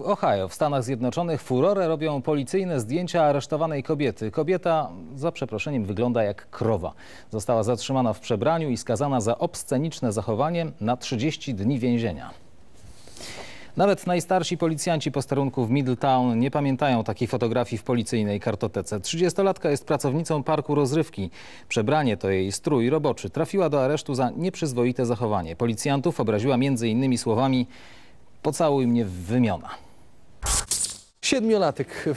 W Ohio w Stanach Zjednoczonych furorę robią policyjne zdjęcia aresztowanej kobiety. Kobieta, za przeproszeniem, wygląda jak krowa. Została zatrzymana w przebraniu i skazana za obsceniczne zachowanie na 30 dni więzienia. Nawet najstarsi policjanci posterunku w Middletown nie pamiętają takiej fotografii w policyjnej kartotece. 30-latka jest pracownicą parku rozrywki. Przebranie to jej strój roboczy. Trafiła do aresztu za nieprzyzwoite zachowanie. Policjantów obraziła m.in. słowami pocałuj mnie w wymiona. Siedmiolatek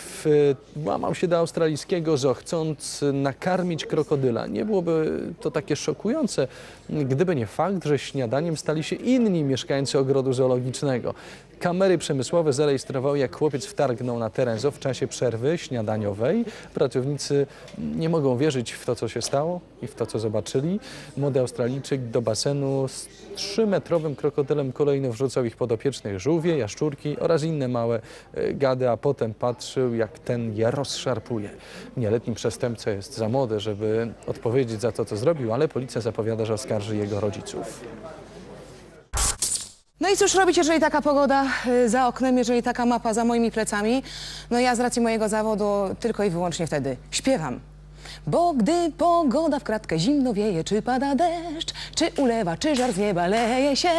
łamał się do australijskiego zoo, chcąc nakarmić krokodyla. Nie byłoby to takie szokujące, gdyby nie fakt, że śniadaniem stali się inni mieszkańcy ogrodu zoologicznego. Kamery przemysłowe zarejestrowały, jak chłopiec wtargnął na teren zoo w czasie przerwy śniadaniowej. Pracownicy nie mogą wierzyć w to, co się stało i w to, co zobaczyli. Młody Australijczyk do basenu z trzymetrowym krokodylem kolejno wrzucał ich podopiecznych żółwie, jaszczurki oraz inne małe e, gady, a potem patrzył, jak ten je rozszarpuje. Nieletni przestępca jest za młody, żeby odpowiedzieć za to, co zrobił, ale policja zapowiada, że oskarży jego rodziców. No i cóż robić, jeżeli taka pogoda y, za oknem, jeżeli taka mapa za moimi plecami? No ja z racji mojego zawodu tylko i wyłącznie wtedy śpiewam. Bo gdy pogoda w kratkę zimno wieje, czy pada deszcz, czy ulewa, czy żar z nieba leje się,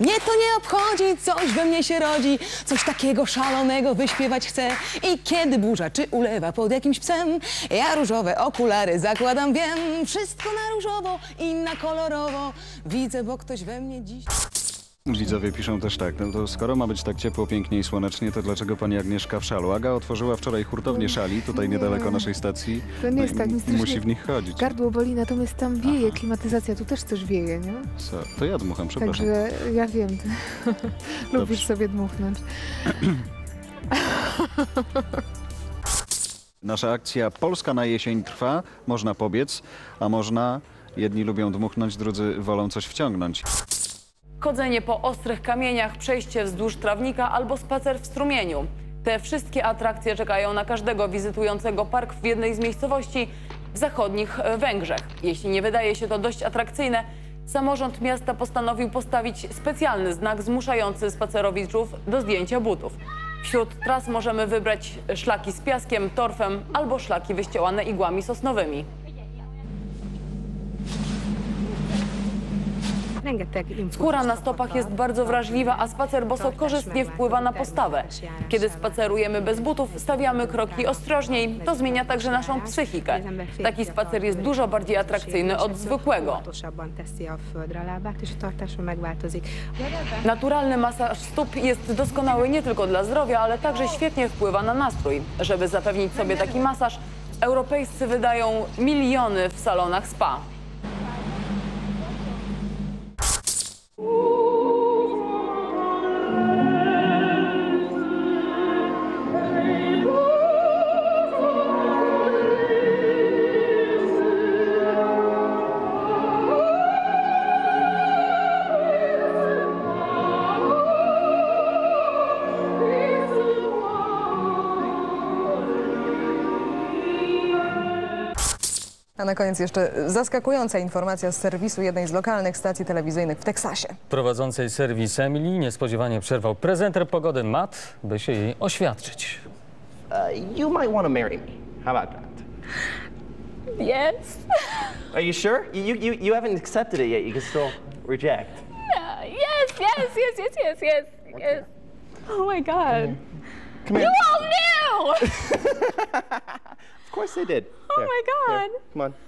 mnie to nie obchodzi, coś we mnie się rodzi, coś takiego szalonego wyśpiewać chcę. I kiedy burza, czy ulewa pod jakimś psem, ja różowe okulary zakładam, wiem, wszystko na różowo i na kolorowo, widzę, bo ktoś we mnie dziś... Widzowie piszą też tak, no to skoro ma być tak ciepło, pięknie i słonecznie, to dlaczego pani Agnieszka w szalu? Aga otworzyła wczoraj hurtownię szali, tutaj niedaleko naszej stacji. To nie jest No i tak, strasznie Musi w nich chodzić. Gardło boli, natomiast tam wieje, klimatyzacja, tu też coś wieje, nie? Co? To ja dmucham, przepraszam. Także ja wiem, ty lubisz sobie dmuchnąć. Nasza akcja Polska na jesień trwa, można pobiec, a można, jedni lubią dmuchnąć, drudzy wolą coś wciągnąć. Chodzenie po ostrych kamieniach, przejście wzdłuż trawnika albo spacer w strumieniu. Te wszystkie atrakcje czekają na każdego wizytującego park w jednej z miejscowości w zachodnich Węgrzech. Jeśli nie wydaje się to dość atrakcyjne, samorząd miasta postanowił postawić specjalny znak zmuszający spacerowiczów do zdjęcia butów. Wśród tras możemy wybrać szlaki z piaskiem, torfem albo szlaki wyściełane igłami sosnowymi. Skóra na stopach jest bardzo wrażliwa, a spacer boso korzystnie wpływa na postawę. Kiedy spacerujemy bez butów, stawiamy kroki ostrożniej. To zmienia także naszą psychikę. Taki spacer jest dużo bardziej atrakcyjny od zwykłego. Naturalny masaż stóp jest doskonały nie tylko dla zdrowia, ale także świetnie wpływa na nastrój. Żeby zapewnić sobie taki masaż, europejscy wydają miliony w salonach spa. A na koniec jeszcze zaskakująca informacja z serwisu jednej z lokalnych stacji telewizyjnych w Teksasie. Prowadzącej serwis Emily niespodziewanie przerwał prezenter pogody Matt, by się jej oświadczyć. Uh, you might want to marry me. How about that? Yes. Are you sure? You, you, you haven't accepted it yet. You can still reject. Uh, yes, yes, yes, yes, yes, yes, yes. Oh my God. Come You here. all knew! Course they did. Oh Here, my God. here, Come on.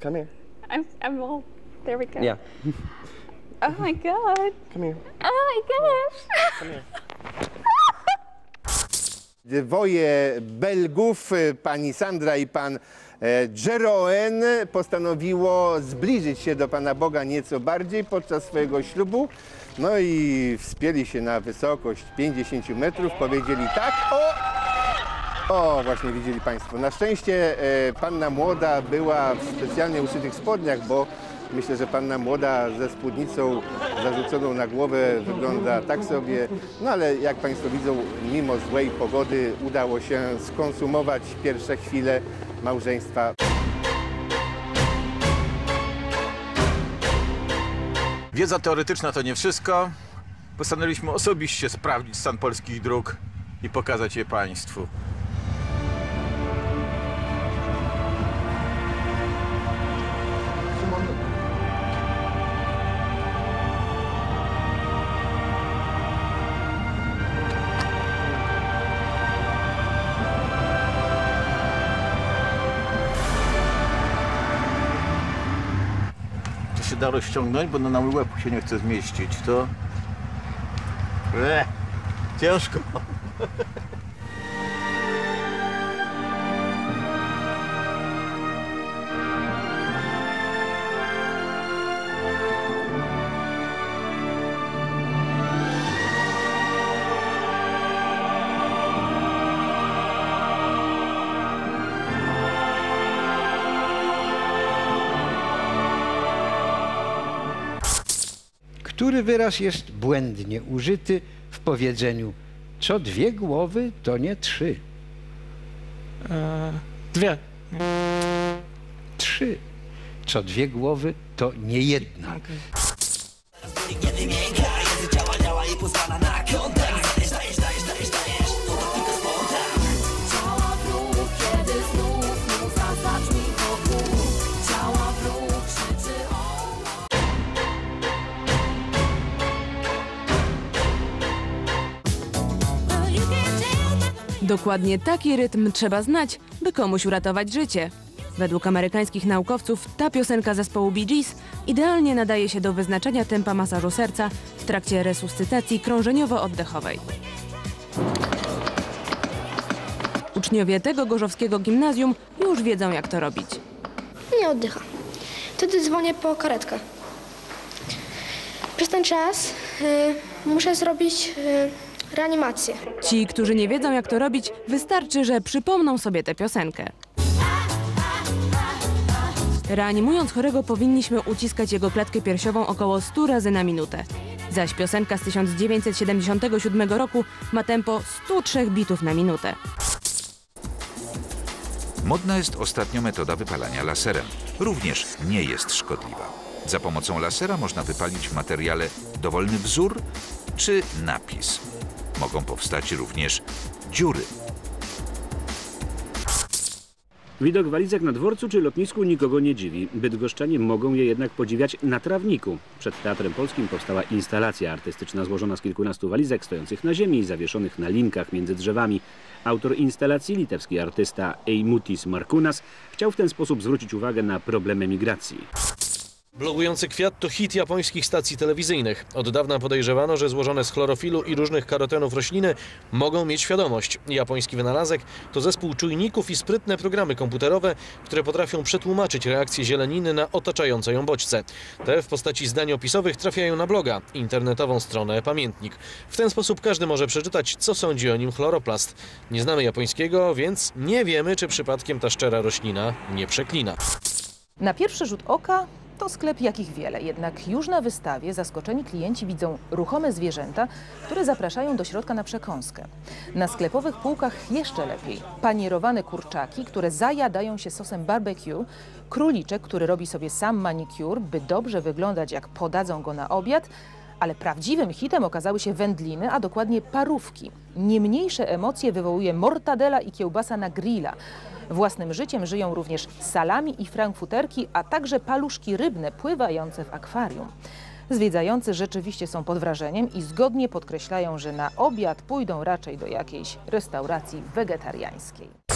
Come here. I'm, I'm all. There we go. Yeah. Oh my God. Come here. Oh my gosh. Come here. Dwoje Belgów, pani Sandra i pan e, Jeroen, postanowiło zbliżyć się do Pana Boga nieco bardziej podczas swojego ślubu. No i wspięli się na wysokość 50 metrów, powiedzieli tak, o! O, właśnie widzieli Państwo. Na szczęście e, panna młoda była w specjalnie uszytych spodniach, bo myślę, że panna młoda ze spódnicą zarzuconą na głowę wygląda tak sobie. No ale jak Państwo widzą, mimo złej pogody udało się skonsumować pierwsze chwile małżeństwa. Wiedza teoretyczna to nie wszystko. postanowiliśmy osobiście sprawdzić stan polskich dróg i pokazać je Państwu. Się da rozciągnąć, bo na mój łeb się nie chce zmieścić. To... E, ciężko. Który wyraz jest błędnie użyty w powiedzeniu co dwie głowy, to nie trzy. Dwie. Trzy. Co dwie głowy, to nie jedna. Ciała Dokładnie taki rytm trzeba znać, by komuś uratować życie. Według amerykańskich naukowców ta piosenka zespołu Bee Gees idealnie nadaje się do wyznaczenia tempa masażu serca w trakcie resuscytacji krążeniowo-oddechowej. Uczniowie tego gorzowskiego gimnazjum już wiedzą jak to robić. Nie oddycha. Wtedy dzwonię po karetkę. Przez ten czas y, muszę zrobić y, reanimację. Ci, którzy nie wiedzą jak to robić, wystarczy, że przypomną sobie tę piosenkę. Reanimując chorego powinniśmy uciskać jego klatkę piersiową około 100 razy na minutę. Zaś piosenka z 1977 roku ma tempo 103 bitów na minutę. Modna jest ostatnio metoda wypalania laserem. Również nie jest szkodliwa. Za pomocą lasera można wypalić w materiale dowolny wzór czy napis. Mogą powstać również dziury. Widok walizek na dworcu czy lotnisku nikogo nie dziwi. Bydgoszczanie mogą je jednak podziwiać na trawniku. Przed Teatrem Polskim powstała instalacja artystyczna złożona z kilkunastu walizek stojących na ziemi i zawieszonych na linkach między drzewami. Autor instalacji, litewski artysta Eimutis Markunas, chciał w ten sposób zwrócić uwagę na problemy migracji. Blogujący kwiat to hit japońskich stacji telewizyjnych. Od dawna podejrzewano, że złożone z chlorofilu i różnych karotenów rośliny mogą mieć świadomość. Japoński wynalazek to zespół czujników i sprytne programy komputerowe, które potrafią przetłumaczyć reakcję zieleniny na otaczające ją bodźce. Te w postaci zdań opisowych trafiają na bloga, internetową stronę Pamiętnik. W ten sposób każdy może przeczytać, co sądzi o nim chloroplast. Nie znamy japońskiego, więc nie wiemy, czy przypadkiem ta szczera roślina nie przeklina. Na pierwszy rzut oka to sklep jakich wiele, jednak już na wystawie zaskoczeni klienci widzą ruchome zwierzęta, które zapraszają do środka na przekąskę. Na sklepowych półkach jeszcze lepiej. Panierowane kurczaki, które zajadają się sosem barbecue, króliczek, który robi sobie sam manicure, by dobrze wyglądać jak podadzą go na obiad, ale prawdziwym hitem okazały się wędliny, a dokładnie parówki. Nie mniejsze emocje wywołuje mortadela i kiełbasa na grilla. Własnym życiem żyją również salami i frankfuterki, a także paluszki rybne pływające w akwarium. Zwiedzający rzeczywiście są pod wrażeniem i zgodnie podkreślają, że na obiad pójdą raczej do jakiejś restauracji wegetariańskiej.